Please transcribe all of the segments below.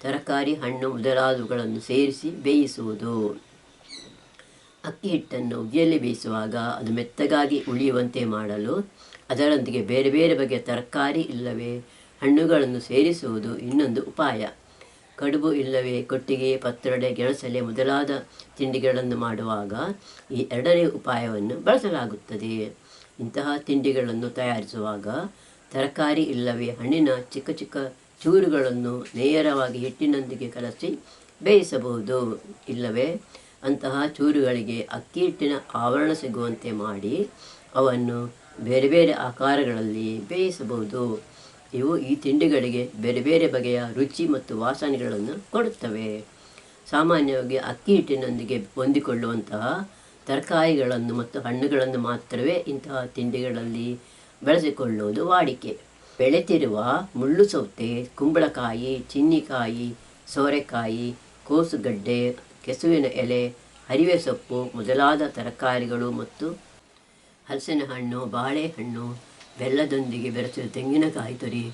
ತರಕಾರಿ ಹಣ್ಣು ಮೊದಲಾದವುಗಳನ್ನು ಸೇರಿಸಿ ಬೇಯಿಸುವುದು. ಅಕ್ಕಿ ಹಿಟ್ಟನ್ನು ಉಗಿಯಲ್ಲಿ ಬೇಯಿಸುವಾಗ ಅದು ಮೆತ್ತಗಾಗಿ ಉಳಿಯುವಂತೆ ಮಾಡಲು ಅದರೊಂದಿಗೆ ಬೇರೆ ಬೇರೆ ಬಗೆಯ ತರಕಾರಿ ಇಲ್ಲವೇ ಹಣ್ಣುಗಳನ್ನು ಸೇರಿಸುವುದು ಇನ್ನೊಂದು ಉಪಾಯ. ಕಡುಬು ಇಲ್ಲವೇ ಕೊಟ್ಟಿಗೆ, ಪತ್ರೊಡೆ, ಗೆಣಸಲೆ ಮೊದಲಾದ ತಿಂಡಿಗಳನ್ನು ಮಾಡುವಾಗ ಈ ಎರಡನೇ ಉಪಾಯವನ್ನು ಬಳಸಲಾಗುತ್ತದೆ. ಇಂತಹ ತಿಂಡಿಗಳನ್ನು ತಯಾರಿಸುವಾಗ ತರಕಾರಿ ಇಲ್ಲವೇ ಹಣ್ಣಿನ ಚಿಕ್ಕ ಚಿಕ್ಕ ಚೂರುಗಳನ್ನು ನೇರವಾಗಿ ಹಿಟ್ಟಿನೊಂದಿಗೆ ಕಲಸಿ ಬೇಯಿಸಬಹುದು. ಇಲ್ಲವೇ? ಅಂತಹ ಚೂರುಗಳಿಗೆ ಅಕ್ಕಿ ಹಿಟ್ಟಿನ ಆವರಣ ಸಿಗುವಂತೆ ಮಾಡಿ ಅವನ್ನು ಬೇರೆ ಬೇರೆ ಆಕಾರಗಳಲ್ಲಿ ಬೇಯಿಸಬಹುದು. ಇವು ಈ ತಿಂಡಿಗಳಿಗೆ ಬೇರೆ ಬೇರೆ ಬಗೆಯ ರುಚಿ ಮತ್ತು ವಾಸನೆಗಳನ್ನು ಕೊಡುತ್ತವೆ. ಸಾಮಾನ್ಯವಾಗಿ ಅಕ್ಕಿ ಹಿಟ್ಟಿನೊಂದಿಗೆ ಹೊಂದಿಕೊಳ್ಳುವಂತಹ ತರಕಾರಿಗಳನ್ನು ಮತ್ತು ಹಣ್ಣುಗಳನ್ನು ಮಾತ್ರವೇ ಇಂತಹ ತಿಂಡಿಗಳಲ್ಲಿ ಬಳಸಿಕೊಳ್ಳುವುದು ವಾಡಿಕೆ. ಬೆಳೆತಿರುವ ಮುಳ್ಳು ಸೌತೆ, ಕುಂಬಳಕಾಯಿ, ಚಿನ್ನಿಕಾಯಿ, ಸೋರೆಕಾಯಿ, ಕೋಸುಗಡ್ಡೆ, ಕೆಸುವಿನ ಎಲೆ, ಹರಿವೆ ಸೊಪ್ಪು ಮೊದಲಾದ ತರಕಾರಿಗಳು ಮತ್ತು ಹಲಸಿನ ಹಣ್ಣು ಬಾಳೆಹಣ್ಣು, ಬೆಲ್ಲದೊಂದಿಗೆ ಬೆರೆಸಿದ ತೆಂಗಿನಕಾಯಿ ತುರಿ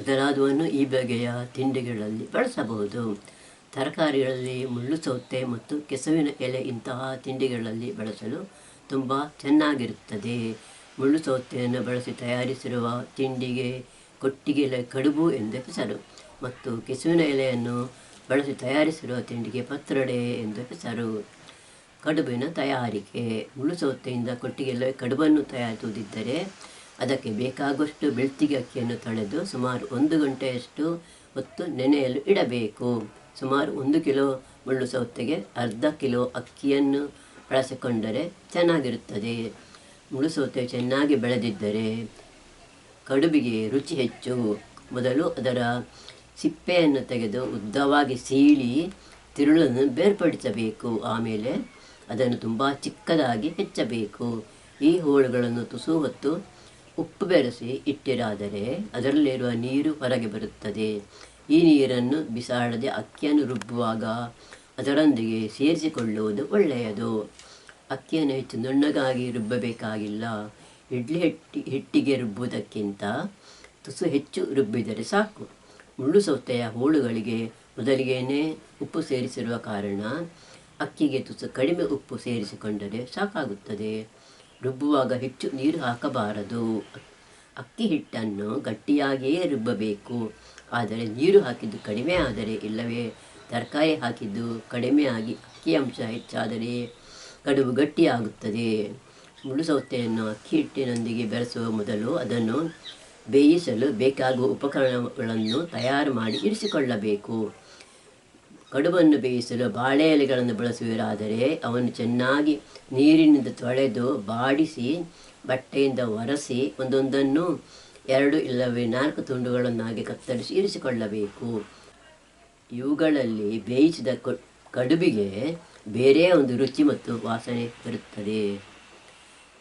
ಮೊದಲಾದವನ್ನು ಈ ಬಗೆಯ ತಿಂಡಿಗಳಲ್ಲಿ ಬಳಸಬಹುದು. ತರಕಾರಿಗಳಲ್ಲಿ ಮುಳ್ಳು ಸೌತೆ ಮತ್ತು ಕೆಸುವಿನ ಎಲೆ ಇಂತಹ ತಿಂಡಿಗಳಲ್ಲಿ ಬಳಸಲು ತುಂಬ ಚೆನ್ನಾಗಿರುತ್ತದೆ. ಮುಳ್ಳು ಸೌತೆಯನ್ನು ಬಳಸಿ ತಯಾರಿಸಿರುವ ತಿಂಡಿಗೆ ಕೊಟ್ಟಿಗೆ ಎಲೆ ಕಡುಬು ಎಂದು ಹೆಸರು ಮತ್ತು ಕೆಸುವಿನ ಎಲೆಯನ್ನು ಬಳಸಿ ತಯಾರಿಸಿರುವ ತಿಂಡಿಗೆ ಪತ್ರೊಡೆ ಎಂದು ಹೆಸರು ಕಡುಬಿನ ತಯಾರಿಕೆ. ಮುಳ್ಳು ಸೌತೆಯಿಂದ ಕೊಟ್ಟಿಗೆಲ್ಲ ಕಡುಬನ್ನು ತಯಾರಿಸುವುದಿದ್ದರೆ ಅದಕ್ಕೆ ಬೇಕಾಗುವಷ್ಟು ಬೆಳ್ತಿಗೆ ಅಕ್ಕಿಯನ್ನು ತೊಳೆದು ಸುಮಾರು ಒಂದು ಗಂಟೆಯಷ್ಟು ಹೊತ್ತು ನೆನೆಯಲು ಇಡಬೇಕು. ಸುಮಾರು ಒಂದು ಕಿಲೋ ಮುಳ್ಳು ಸೌತೆಗೆ ಅರ್ಧ ಕಿಲೋ ಅಕ್ಕಿಯನ್ನು ಬಳಸಿಕೊಂಡರೆ ಚೆನ್ನಾಗಿರುತ್ತದೆ. ಮುಳ್ಳು ಸೌತೆ ಚೆನ್ನಾಗಿ ಬೆಳೆದಿದ್ದರೆ ಕಡುಬಿಗೆ ರುಚಿ ಹೆಚ್ಚು. ಮೊದಲು ಅದರ ಸಿಪ್ಪೆಯನ್ನು ತೆಗೆದು ಉದ್ದವಾಗಿ ಸೀಳಿ ತಿರುಳನ್ನು ಬೇರ್ಪಡಿಸಬೇಕು. ಆಮೇಲೆ ಅದನ್ನು ತುಂಬ ಚಿಕ್ಕದಾಗಿ ಹೆಚ್ಚಬೇಕು. ಈ ಹೋಳುಗಳನ್ನು ತುಸು ಹೊತ್ತು ಉಪ್ಪು ಬೆರೆಸಿ ಇಟ್ಟಿರಾದರೆ ಅದರಲ್ಲಿರುವ ನೀರು ಹೊರಗೆ ಬರುತ್ತದೆ. ಈ ನೀರನ್ನು ಬಿಸಾಡದೆ ಅಕ್ಕಿಯನ್ನು ರುಬ್ಬುವಾಗ ಅದರೊಂದಿಗೆ ಸೇರಿಸಿಕೊಳ್ಳುವುದು ಒಳ್ಳೆಯದು. ಅಕ್ಕಿಯನ್ನು ಹೆಚ್ಚು ನುಣ್ಣಗಾಗಿ ರುಬ್ಬಬೇಕಾಗಿಲ್ಲ. ಇಡ್ಲಿ ಹಿಟ್ಟಿ, ಹಿಟ್ಟಿಗೆ ರುಬ್ಬುವುದಕ್ಕಿಂತ ತುಸು ಹೆಚ್ಚು ರುಬ್ಬಿದರೆ ಸಾಕು. ಮುಳ್ಳು ಸೌತೆಯ ಹೋಳುಗಳಿಗೆ ಮೊದಲಿಗೇನೆ ಉಪ್ಪು ಸೇರಿಸಿರುವ ಕಾರಣ ಅಕ್ಕಿಗೆ ತುಸು ಕಡಿಮೆ ಉಪ್ಪು ಸೇರಿಸಿಕೊಂಡರೆ ಸಾಕಾಗುತ್ತದೆ. ರುಬ್ಬುವಾಗ ಹೆಚ್ಚು ನೀರು ಹಾಕಬಾರದು. ಅಕ್ಕಿ ಹಿಟ್ಟನ್ನು ಗಟ್ಟಿಯಾಗಿಯೇ ರುಬ್ಬಬೇಕು. ಆದರೆ ನೀರು ಹಾಕಿದ್ದು ಕಡಿಮೆ ಆದರೆ ಇಲ್ಲವೇ? ತರಕಾರಿ ಹಾಕಿದ್ದು ಕಡಿಮೆ ಆಗಿ ಅಕ್ಕಿ ಅಂಶ ಹೆಚ್ಚಾದರೆ ಕಡುಬು ಗಟ್ಟಿಯಾಗುತ್ತದೆ. ಮುಳ್ಳು ಸೌತೆಯನ್ನು ಅಕ್ಕಿ ಹಿಟ್ಟಿನೊಂದಿಗೆ ಬೆರೆಸುವ ಮೊದಲು ಅದನ್ನು ಬೇಯಿಸಲು ಬೇಕಾಗುವ ಉಪಕರಣಗಳನ್ನು ತಯಾರು ಮಾಡಿ ಇರಿಸಿಕೊಳ್ಳಬೇಕು. ಕಡುಬನ್ನು ಬೇಯಿಸಲು ಬಾಳೆ ಎಲೆಗಳನ್ನು ಬಳಸುವಿರಾದರೆ ಅವನ್ನು ಚೆನ್ನಾಗಿ ನೀರಿನಿಂದ ತೊಳೆದು ಬಾಡಿಸಿ, ಬಟ್ಟೆಯಿಂದ ಒರೆಸಿ ಒಂದೊಂದನ್ನು ಎರಡು ಇಲ್ಲವೇ ನಾಲ್ಕು ತುಂಡುಗಳನ್ನಾಗಿ ಕತ್ತರಿಸಿ ಇರಿಸಿಕೊಳ್ಳಬೇಕು. ಇವುಗಳಲ್ಲಿ ಬೇಯಿಸಿದ ಕಡುಬಿಗೆ ಬೇರೆ ಒಂದು ರುಚಿ ಮತ್ತು ವಾಸನೆ ಬರುತ್ತದೆ.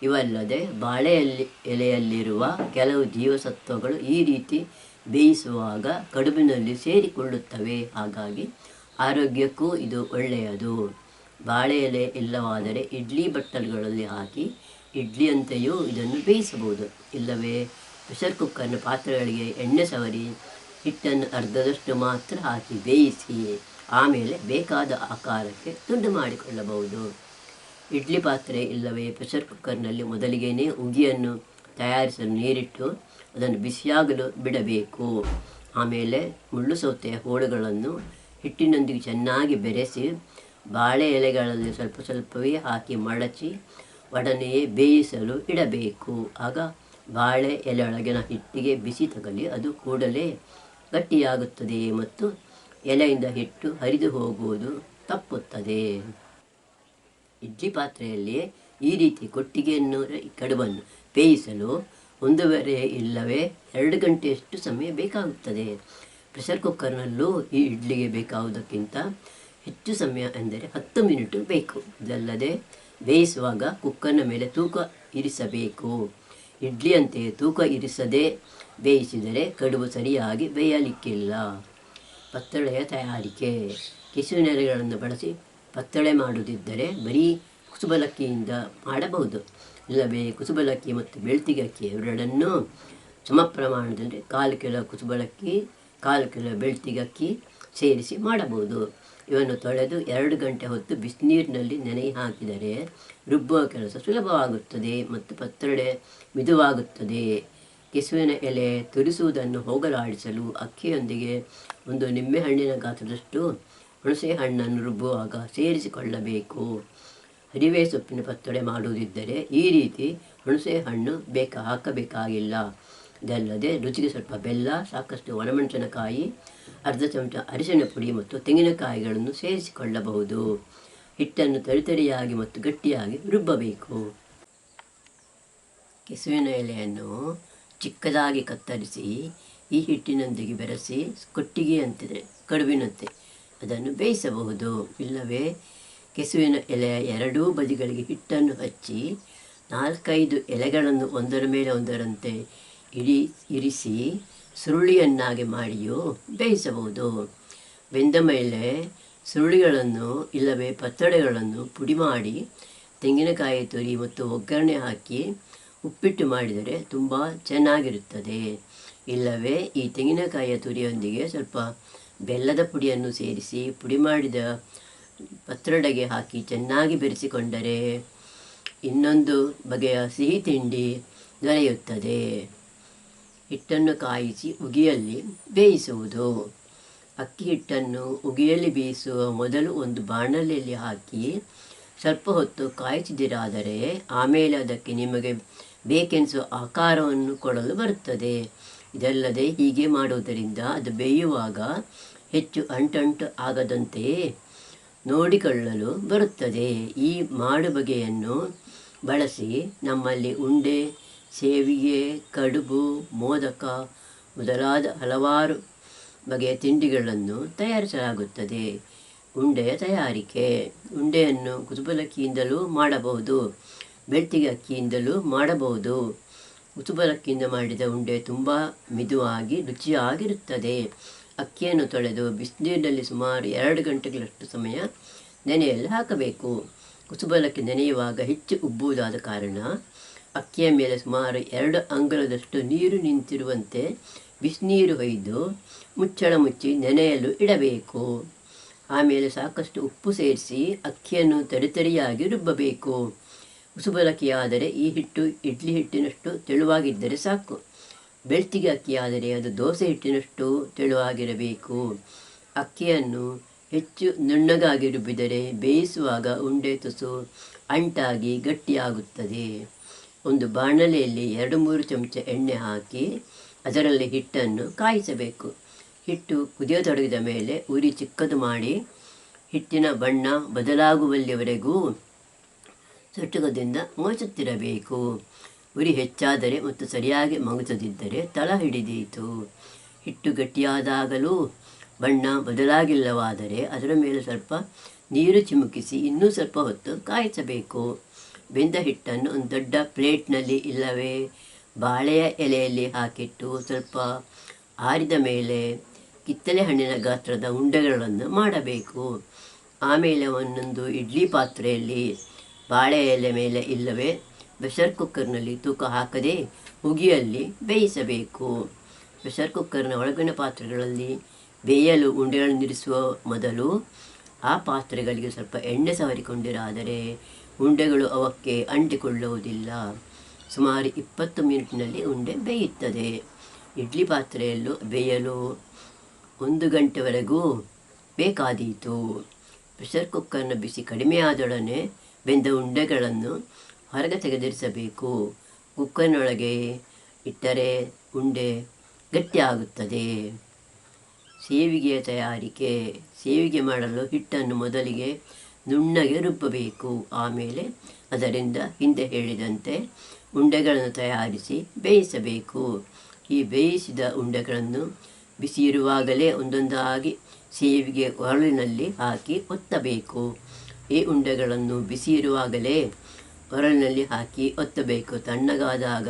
ಇವಲ್ಲದೆ ಬಾಳೆಯಲ್ಲಿ ಎಲೆಯಲ್ಲಿರುವ ಕೆಲವು ಜೀವಸತ್ವಗಳು ಈ ರೀತಿ ಬೇಯಿಸುವಾಗ ಕಡುಬಿನಲ್ಲಿ ಸೇರಿಕೊಳ್ಳುತ್ತವೆ. ಹಾಗಾಗಿ ಆರೋಗ್ಯಕ್ಕೂ ಇದು ಒಳ್ಳೆಯದು. ಬಾಳೆ ಎಲೆ ಇಲ್ಲವಾದರೆ ಇಡ್ಲಿ ಬಟ್ಟಲುಗಳಲ್ಲಿ ಹಾಕಿ ಇಡ್ಲಿಯಂತೆಯೂ ಇದನ್ನು ಬೇಯಿಸಬಹುದು. ಇಲ್ಲವೇ, ಪ್ರೆಷರ್ ಕುಕ್ಕರ್ನ ಪಾತ್ರೆಗಳಿಗೆ ಎಣ್ಣೆ ಸವರಿ, ಹಿಟ್ಟನ್ನು ಅರ್ಧದಷ್ಟು ಮಾತ್ರ ಹಾಕಿ ಬೇಯಿಸಿ, ಆಮೇಲೆ ಬೇಕಾದ ಆಕಾರಕ್ಕೆ ತುಂಡು ಮಾಡಿಕೊಳ್ಳಬಹುದು. ಇಡ್ಲಿ ಪಾತ್ರೆ ಇಲ್ಲವೇ? ಪ್ರೆಷರ್ ಕುಕ್ಕರ್ನಲ್ಲಿ ಮೊದಲಿಗೆನೇ ಉಗಿಯನ್ನು ತಯಾರಿಸಲು ನೀರಿಟ್ಟು ಅದನ್ನು ಬಿಸಿಯಾಗಲು ಬಿಡಬೇಕು. ಆಮೇಲೆ ಮುಳ್ಳು ಸೌತೆಯ ಹೋಳುಗಳನ್ನು ಹಿಟ್ಟಿನೊಂದಿಗೆ ಚೆನ್ನಾಗಿ ಬೆರೆಸಿ ಬಾಳೆ ಎಲೆಗಳಲ್ಲಿ ಸ್ವಲ್ಪ ಸ್ವಲ್ಪವೇ ಹಾಕಿ ಮಡಚಿ ಒಡನೆಯೇ ಬೇಯಿಸಲು ಇಡಬೇಕು. ಆಗ ಬಾಳೆ ಎಲೆಯೊಳಗಿನ ಹಿಟ್ಟಿಗೆ ಬಿಸಿ ತಗಲಿ ಅದು ಕೂಡಲೇ ಗಟ್ಟಿಯಾಗುತ್ತದೆ ಮತ್ತು ಎಲೆಯಿಂದ ಹಿಟ್ಟು ಹರಿದು ಹೋಗುವುದು ತಪ್ಪುತ್ತದೆ. ಇಡ್ಲಿ ಪಾತ್ರೆಯಲ್ಲಿ ಈ ರೀತಿ ಕೊಟ್ಟಿಗೆಯನ್ನು ಕಡುಬನ್ನು ಬೇಯಿಸಲು ಒಂದೂವರೆ ಇಲ್ಲವೇ ಎರಡು ಗಂಟೆಯಷ್ಟು ಸಮಯ ಬೇಕಾಗುತ್ತದೆ. ಪ್ರೆಷರ್ ಕುಕ್ಕರ್ನಲ್ಲೂ ಈ ಇಡ್ಲಿಗೆ ಬೇಕಾಗುವುದಕ್ಕಿಂತ ಹೆಚ್ಚು ಸಮಯ ಎಂದರೆ ಹತ್ತು ಮಿನಿಟು ಬೇಕು. ಇದಲ್ಲದೆ ಬೇಯಿಸುವಾಗ ಕುಕ್ಕರ್ನ ಮೇಲೆ ತೂಕ ಇರಿಸಬೇಕು. ಇಡ್ಲಿಯಂತೆ ತೂಕ ಇರಿಸದೆ ಬೇಯಿಸಿದರೆ ಕಡುಬು ಸರಿಯಾಗಿ ಬೇಯಲಿಕ್ಕಿಲ್ಲ. ಪತ್ತಳೆಯ ತಯಾರಿಕೆ. ಕೆಸುವಿನೆಲೆಗಳನ್ನು ಬಳಸಿ ಪತ್ತಳೆ ಮಾಡುವುದಿದ್ದರೆ ಬರೀ ಕುಸುಬಲಕ್ಕಿಯಿಂದ ಮಾಡಬಹುದು. ಇಲ್ಲವೇ ಕುಸುಬಲಕ್ಕಿ ಮತ್ತು ಬೆಳ್ತಿಗೆ ಅಕ್ಕಿ ಎರಡನ್ನೂ ಸಮ ಪ್ರಮಾಣದಲ್ಲಿ ಕಾಲು ಕಿಲೋ ಕುಸುಬಲಕ್ಕಿ, ಕಾಲು ಕಿಲೋ ಬೆಳ್ತಿಗಕ್ಕಿ ಸೇರಿಸಿ ಮಾಡಬಹುದು. ಇವನ್ನು ತೊಳೆದು ಎರಡು ಗಂಟೆ ಹೊತ್ತು ಬಿಸಿನೀರಿನಲ್ಲಿ ನೆನೆ ಹಾಕಿದರೆ ರುಬ್ಬುವ ಕೆಲಸ ಸುಲಭವಾಗುತ್ತದೆ ಮತ್ತು ಪತ್ರೊಡೆ ಮಿದುವಾಗುತ್ತದೆ. ಕೆಸುವಿನ ಎಲೆ ತುರಿಸುವುದನ್ನು ಹೋಗಲಾಡಿಸಲು ಅಕ್ಕಿಯೊಂದಿಗೆ ಒಂದು ನಿಂಬೆಹಣ್ಣಿನ ಗಾತ್ರದಷ್ಟು ಹುಣಸೆ ಹಣ್ಣನ್ನು ರುಬ್ಬುವಾಗ ಸೇರಿಸಿಕೊಳ್ಳಬೇಕು. ಹರಿವೆ ಸೊಪ್ಪಿನ ಪತ್ತೊಡೆ ಮಾಡುವುದಿದ್ದರೆ ಈ ರೀತಿ ಹುಣಸೆ ಹಣ್ಣು ಬೇಕ ಹಾಕಬೇಕಾಗಿಲ್ಲ. ಇದಲ್ಲದೆ ರುಚಿಗೆ ಸ್ವಲ್ಪ ಬೆಲ್ಲ, ಸಾಕಷ್ಟು ಒಣಮೆಣಸಿನಕಾಯಿ, ಅರ್ಧ ಚಮಚ ಅರಿಶಿನ ಪುಡಿ ಮತ್ತು ತೆಂಗಿನಕಾಯಿಗಳನ್ನು ಸೇರಿಸಿಕೊಳ್ಳಬಹುದು. ಹಿಟ್ಟನ್ನು ತರಿತರಿಯಾಗಿ ಮತ್ತು ಗಟ್ಟಿಯಾಗಿ ರುಬ್ಬಬೇಕು. ಕೆಸುವಿನ ಎಲೆಯನ್ನು ಚಿಕ್ಕದಾಗಿ ಕತ್ತರಿಸಿ ಈ ಹಿಟ್ಟಿನೊಂದಿಗೆ ಬೆರೆಸಿ ಕೊಟ್ಟಿಗೆಯಂತಿದೆ, ಕಡುಬಿನಂತೆ. ಅದನ್ನು ಬೇಯಿಸಬಹುದು. ಇಲ್ಲವೇ, ಕೆಸುವಿನ ಎಲೆಯ ಎರಡೂ ಬದಿಗಳಿಗೆ ಹಿಟ್ಟನ್ನು ಹಚ್ಚಿ ನಾಲ್ಕೈದು ಎಲೆಗಳನ್ನು ಒಂದರ ಮೇಲೆ ಒಂದರಂತೆ ಇಡಿ, ಇರಿಸಿ ಸುರುಳಿಯನ್ನಾಗಿ ಮಾಡಿಯೂ ಬೇಯಿಸಬಹುದು. ಬೆಂದ ಮೇಲೆ ಸುರುಳಿಗಳನ್ನು ಇಲ್ಲವೇ ಪತ್ತಡೆಗಳನ್ನು ಪುಡಿ ಮಾಡಿ ತೆಂಗಿನಕಾಯಿ ತುರಿ ಮತ್ತು ಒಗ್ಗರಣೆ ಹಾಕಿ ಉಪ್ಪಿಟ್ಟು ಮಾಡಿದರೆ ತುಂಬ ಚೆನ್ನಾಗಿರುತ್ತದೆ. ಇಲ್ಲವೇ, ಈ ತೆಂಗಿನಕಾಯಿಯ ತುರಿಯೊಂದಿಗೆ ಸ್ವಲ್ಪ ಬೆಲ್ಲದ ಪುಡಿಯನ್ನು ಸೇರಿಸಿ ಪುಡಿ ಮಾಡಿದ ಪತ್ರೊಡೆಗೆ ಹಾಕಿ ಚೆನ್ನಾಗಿ ಬೆರೆಸಿಕೊಂಡರೆ ಇನ್ನೊಂದು ಬಗೆಯ ಸಿಹಿ ತಿಂಡಿ ದೊರೆಯುತ್ತದೆ. ಹಿಟ್ಟನ್ನು ಕಾಯಿಸಿ ಉಗಿಯಲ್ಲಿ ಬೇಯಿಸುವುದು. ಅಕ್ಕಿ ಹಿಟ್ಟನ್ನು ಉಗಿಯಲ್ಲಿ ಬೇಯಿಸುವ ಮೊದಲು ಒಂದು ಬಾಣಲೆಯಲ್ಲಿ ಹಾಕಿ ಸ್ವಲ್ಪ ಹೊತ್ತು ಕಾಯಿಸಿದಿರಾದರೆ ಆಮೇಲೆ ಅದಕ್ಕೆ ನಿಮಗೆ ಬೇಕೆನಿಸುವ ಆಕಾರವನ್ನು ಕೊಡಲು ಬರುತ್ತದೆ. ಇದಲ್ಲದೆ ಹೀಗೆ ಮಾಡುವುದರಿಂದ ಅದು ಬೇಯುವಾಗ ಹೆಚ್ಚು ಅಂಟಂಟು ಆಗದಂತೆ ನೋಡಿಕೊಳ್ಳಲು ಬರುತ್ತದೆ. ಈ ಮಾಡು ಬಗೆಯನ್ನು ಬಳಸಿ ನಮ್ಮಲ್ಲಿ ಉಂಡೆ, ಸೇವಿಗೆ, ಕಡುಬು, ಮೋದಕ ಮೊದಲಾದ ಹಲವಾರು ಬಗೆಯ ತಿಂಡಿಗಳನ್ನು ತಯಾರಿಸಲಾಗುತ್ತದೆ. ಉಂಡೆಯ ತಯಾರಿಕೆ. ಉಂಡೆಯನ್ನು ಕುತುಬಲಕ್ಕಿಯಿಂದಲೂ ಮಾಡಬಹುದು ಬೆಳ್ತಿಗೆ ಅಕ್ಕಿಯಿಂದಲೂ ಮಾಡಬಹುದು. ಕುತುಬಲಕ್ಕಿಯಿಂದ ಮಾಡಿದ ಉಂಡೆ ತುಂಬ ಮಿದುವಾಗಿ ರುಚಿಯಾಗಿರುತ್ತದೆ. ಅಕ್ಕಿಯನ್ನು ತೊಳೆದು ಬಿಸಿನೀರಿನಲ್ಲಿ ಸುಮಾರು ಎರಡು ಗಂಟೆಗಳಷ್ಟು ಸಮಯ ನೆನೆಯಲ್ಲಿ ಹಾಕಬೇಕು. ಕುಸುಬಲಕ್ಕೆ ನೆನೆಯುವಾಗ ಹೆಚ್ಚು ಉಬ್ಬುವುದಾದ ಕಾರಣ ಅಕ್ಕಿಯ ಮೇಲೆ ಸುಮಾರು ಎರಡು ಅಂಗಳದಷ್ಟು ನೀರು ನಿಂತಿರುವಂತೆ ಬಿಸಿನೀರು ಹೊಯ್ದು ಮುಚ್ಚಳ ಮುಚ್ಚಿ ನೆನೆಯಲು ಇಡಬೇಕು. ಆಮೇಲೆ ಸಾಕಷ್ಟು ಉಪ್ಪು ಸೇರಿಸಿ ಅಕ್ಕಿಯನ್ನು ತರಿತರಿಯಾಗಿ ರುಬ್ಬಬೇಕು. ಉಸುಬಲಕ್ಕಿಯಾದರೆ ಈ ಹಿಟ್ಟು ಇಡ್ಲಿ ಹಿಟ್ಟಿನಷ್ಟು ತೆಳುವಾಗಿದ್ದರೆ ಸಾಕು. ಬೆಳ್ತಿಗೆ ಅಕ್ಕಿಯಾದರೆ ಅದು ದೋಸೆ ಹಿಟ್ಟಿನಷ್ಟು ತೆಳುವಾಗಿರಬೇಕು. ಅಕ್ಕಿಯನ್ನು ಹೆಚ್ಚು ನುಣ್ಣಗಾಗಿ ರುಬ್ಬಿದರೆ ಬೇಯಿಸುವಾಗ ಉಂಡೆ ತುಸು ಅಂಟಾಗಿ ಗಟ್ಟಿಯಾಗುತ್ತದೆ. ಒಂದು ಬಾಣಲೆಯಲ್ಲಿ ಎರಡು ಮೂರು ಚಮಚ ಎಣ್ಣೆ ಹಾಕಿ ಅದರಲ್ಲಿ ಹಿಟ್ಟನ್ನು ಕಾಯಿಸಬೇಕು. ಹಿಟ್ಟು ಕುದಿಯತೊಡಗಿದ ಮೇಲೆ ಉರಿ ಚಿಕ್ಕದು ಮಾಡಿ ಹಿಟ್ಟಿನ ಬಣ್ಣ ಬದಲಾಗುವಲ್ಲಿವರೆಗೂ ಸೊಟ್ಟುಗದಿಂದ ಮೋಚುತ್ತಿರಬೇಕು. ಉರಿ ಹೆಚ್ಚಾದರೆ ಮತ್ತು ಸರಿಯಾಗಿ ಮಗುಚದಿದ್ದರೆ ತಳ ಹಿಡಿದೀತು. ಹಿಟ್ಟು ಗಟ್ಟಿಯಾದಾಗಲೂ ಬಣ್ಣ ಬದಲಾಗಿಲ್ಲವಾದರೆ ಅದರ ಮೇಲೆ ಸ್ವಲ್ಪ ನೀರು ಚಿಮುಕಿಸಿ ಇನ್ನೂ ಸ್ವಲ್ಪ ಹೊತ್ತು ಕಾಯಿಸಬೇಕು. ಬೆಂದ ಹಿಟ್ಟನ್ನು ಒಂದು ದೊಡ್ಡ ಪ್ಲೇಟ್ನಲ್ಲಿ ಇಲ್ಲವೇ? ಬಾಳೆಯ ಎಲೆಯಲ್ಲಿ ಹಾಕಿಟ್ಟು ಸ್ವಲ್ಪ ಆರಿದ ಮೇಲೆ ಕಿತ್ತಲೆ ಹಣ್ಣಿನ ಗಾತ್ರದ ಉಂಡೆಗಳನ್ನು ಮಾಡಬೇಕು. ಆಮೇಲೆ ಒಂದೊಂದು ಇಡ್ಲಿ ಪಾತ್ರೆಯಲ್ಲಿ ಬಾಳೆ ಎಲೆ ಮೇಲೆ ಇಲ್ಲವೇ? ಪ್ರೆಷರ್ ಕುಕ್ಕರ್ನಲ್ಲಿ ತೂಕ ಹಾಕದೆ ಉಗಿಯಲ್ಲಿ ಬೇಯಿಸಬೇಕು. ಪ್ರೆಷರ್ ಕುಕ್ಕರ್ನ ಒಳಗಿನ ಪಾತ್ರೆಗಳಲ್ಲಿ ಬೇಯಲು ಉಂಡೆಗಳನ್ನು ಇರಿಸುವ ಮೊದಲು ಆ ಪಾತ್ರೆಗಳಿಗೆ ಸ್ವಲ್ಪ ಎಣ್ಣೆ ಸವರಿಕೊಂಡಿರಾದರೆ ಉಂಡೆಗಳು ಅವಕ್ಕೆ ಅಂಟಿಕೊಳ್ಳುವುದಿಲ್ಲ. ಸುಮಾರು ಇಪ್ಪತ್ತು ಮಿನಿಟ್ನಲ್ಲಿ ಉಂಡೆ ಬೇಯುತ್ತದೆ. ಇಡ್ಲಿ ಪಾತ್ರೆಯಲ್ಲೂ ಬೇಯಲು ಒಂದು ಗಂಟೆವರೆಗೂ ಬೇಕಾದೀತು. ಪ್ರೆಷರ್ ಕುಕ್ಕರ್ನ ಬಿಸಿ ಕಡಿಮೆಯಾದೊಡನೆ ಬೆಂದ ಉಂಡೆಗಳನ್ನು ಹೊರಗೆ ತೆಗೆದಿರಿಸಬೇಕು. ಕುಕ್ಕರ್ನೊಳಗೆ ಇಟ್ಟರೆ ಉಂಡೆ ಗಟ್ಟಿಯಾಗುತ್ತದೆ. ಸೇವಿಗೆಯ ತಯಾರಿಕೆ, ಸೇವಿಗೆ ಮಾಡಲು ಹಿಟ್ಟನ್ನು ಮೊದಲಿಗೆ ನುಣ್ಣಗೆ ರುಬ್ಬಬೇಕು. ಆಮೇಲೆ ಅದರಿಂದ ಹಿಂದೆ ಹೇಳಿದಂತೆ ಉಂಡೆಗಳನ್ನು ತಯಾರಿಸಿ ಬೇಯಿಸಬೇಕು. ಈ ಬೇಯಿಸಿದ ಉಂಡೆಗಳನ್ನು ಬಿಸಿ ಇರುವಾಗಲೇ ಒಂದೊಂದಾಗಿ ಸೇವಿಗೆ ಒರಳಿನಲ್ಲಿ ಹಾಕಿ ಒತ್ತಬೇಕು. ಈ ಉಂಡೆಗಳನ್ನು ಬಿಸಿ ಇರುವಾಗಲೇ ಒರಳಿನಲ್ಲಿ ಹಾಕಿ ಒತ್ತಬೇಕು. ತಣ್ಣಗಾದಾಗ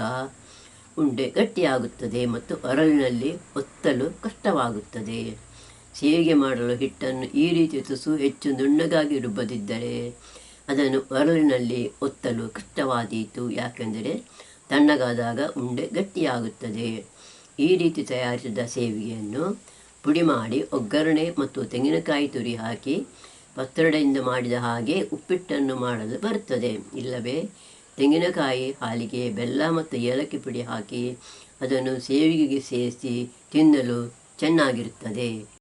ಉಂಡೆ ಗಟ್ಟಿಯಾಗುತ್ತದೆ ಮತ್ತು ಒರಳಿನಲ್ಲಿ ಒತ್ತಲು ಕಷ್ಟವಾಗುತ್ತದೆ. ಸೇವಿಗೆ ಮಾಡಲು ಹಿಟ್ಟನ್ನು ಈ ರೀತಿ ತುಸು ಹೆಚ್ಚು ನುಣ್ಣಗಾಗಿ ರುಬ್ಬದಿದ್ದರೆ ಅದನ್ನು ಒರಳಿನಲ್ಲಿ ಒತ್ತಲು ಕಷ್ಟವಾದೀತು. ಯಾಕೆಂದರೆ ತಣ್ಣಗಾದಾಗ ಉಂಡೆ ಗಟ್ಟಿಯಾಗುತ್ತದೆ. ಈ ರೀತಿ ತಯಾರಿಸಿದ ಸೇವಿಗೆಯನ್ನು ಪುಡಿ ಮಾಡಿ ಒಗ್ಗರಣೆ ಮತ್ತು ತೆಂಗಿನಕಾಯಿ ತುರಿ ಹಾಕಿ ಪತ್ರೊಡೆಯಿಂದ ಮಾಡಿದ ಹಾಗೆ ಉಪ್ಪಿಟ್ಟನ್ನು ಮಾಡಲು ಬರುತ್ತದೆ. ಇಲ್ಲವೇ, ತೆಂಗಿನಕಾಯಿ ಹಾಲಿಗೆ ಬೆಲ್ಲ ಮತ್ತು ಏಲಕ್ಕಿ ಪುಡಿ ಹಾಕಿ ಅದನ್ನು ಸೇವಿಗೆಗೆ ಸೇರಿಸಿ ತಿನ್ನಲು ಚೆನ್ನಾಗಿರುತ್ತದೆ.